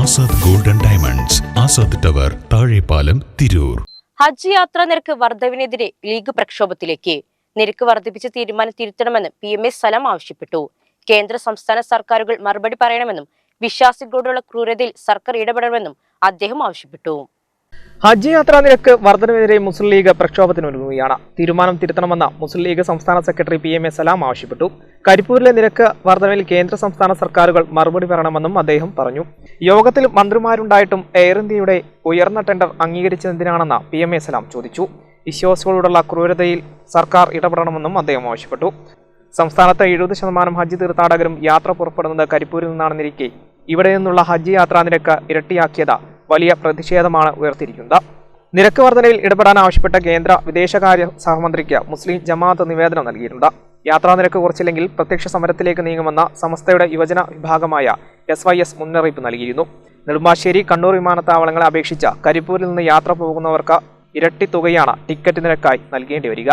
Azad Golden Diamonds Azad Tower Thazhepalam Tirur. ഹജ്ജ് യാത്രാ നിരക്ക് വർധവിനെതിരെ league പ്രക്ഷോഭത്തിലേക്ക്. നിരക്ക് വർദ്ധിപ്പിച്ച് തീരുമാനം തിരുത്തണമെന്ന് പി എം എ സ്ഥലം ആവശ്യപ്പെട്ടു. കേന്ദ്ര സംസ്ഥാന സർക്കാരുകൾ മറുപടി പറയണമെന്നും വിശ്വാസികളോടുള്ള ക്രൂരതയിൽ സർക്കാർ ഇടപെടണമെന്നും അദ്ദേഹം ആവശ്യപ്പെട്ടു. ഹജ്ജ് യാത്രാ നിരക്ക് വർധനവിനെതിരെ മുസ്ലിം ലീഗ് പ്രക്ഷോഭത്തിനൊരുങ്ങുകയാണ്. തീരുമാനം തിരുത്തണമെന്ന് മുസ്ലിം ലീഗ് സംസ്ഥാന secretary P M A Salam ആവശ്യപ്പെട്ടു. കരിപ്പൂരിലെ നിരക്ക് വർധനവിൽ കേന്ദ്ര സംസ്ഥാന സർക്കാരുകൾ മറുപടി പറയണമെന്നും അദ്ദേഹം പറഞ്ഞു. യോഗത്തിൽ മന്ത്രിമാരുണ്ടായിട്ടും എയർ ഇന്ത്യയുടെ ഉയർന്ന ടെൻഡർ അംഗീകരിച്ചതെന്തിനാണെന്ന് പി എം എ സലാം ചോദിച്ചു. വിശ്വാസികളോടുള്ള ക്രൂരതയിൽ സർക്കാർ ഇടപെടണമെന്നും അദ്ദേഹം ആവശ്യപ്പെട്ടു. സംസ്ഥാനത്തെ എഴുപത് ശതമാനം ഹജ്ജ് തീർത്ഥാടകരും യാത്ര പുറപ്പെടുന്നത് കരിപ്പൂരിൽ നിന്നാണെന്നിരിക്കെ. ഇവിടെ നിന്നുള്ള ഹജ്ജ് യാത്രാ നിരക്ക് ഇരട്ടിയാക്കിയത് വലിയ പ്രതിഷേധമാണ് ഉയർത്തിയിരിക്കുന്നത്. നിരക്ക് വർധനയിൽ ഇടപെടാൻ ആവശ്യപ്പെട്ട കേന്ദ്ര വിദേശകാര്യ സഹമന്ത്രിക്ക് മുസ്ലിം ജമാഅത്ത് നിവേദനം നൽകിയിട്ടുണ്ട്. യാത്രാ നിരക്ക് കുറച്ചില്ലെങ്കിൽ പ്രത്യക്ഷ സമരത്തിലേക്ക് നീങ്ങുമെന്ന സംസ്ഥയുടെ യുവജന വിഭാഗമായ എസ് വൈ എസ് മുന്നറിയിപ്പ് നൽകിയിരുന്നു. നെടുമ്പാശ്ശേരി കണ്ണൂർ വിമാനത്താവളങ്ങളെ അപേക്ഷിച്ച് കരിപ്പൂരിൽ നിന്ന് യാത്ര പോകുന്നവർക്ക് ഇരട്ടി തുകയാണ് ടിക്കറ്റ് നിരക്കായി നൽകേണ്ടി വരിക.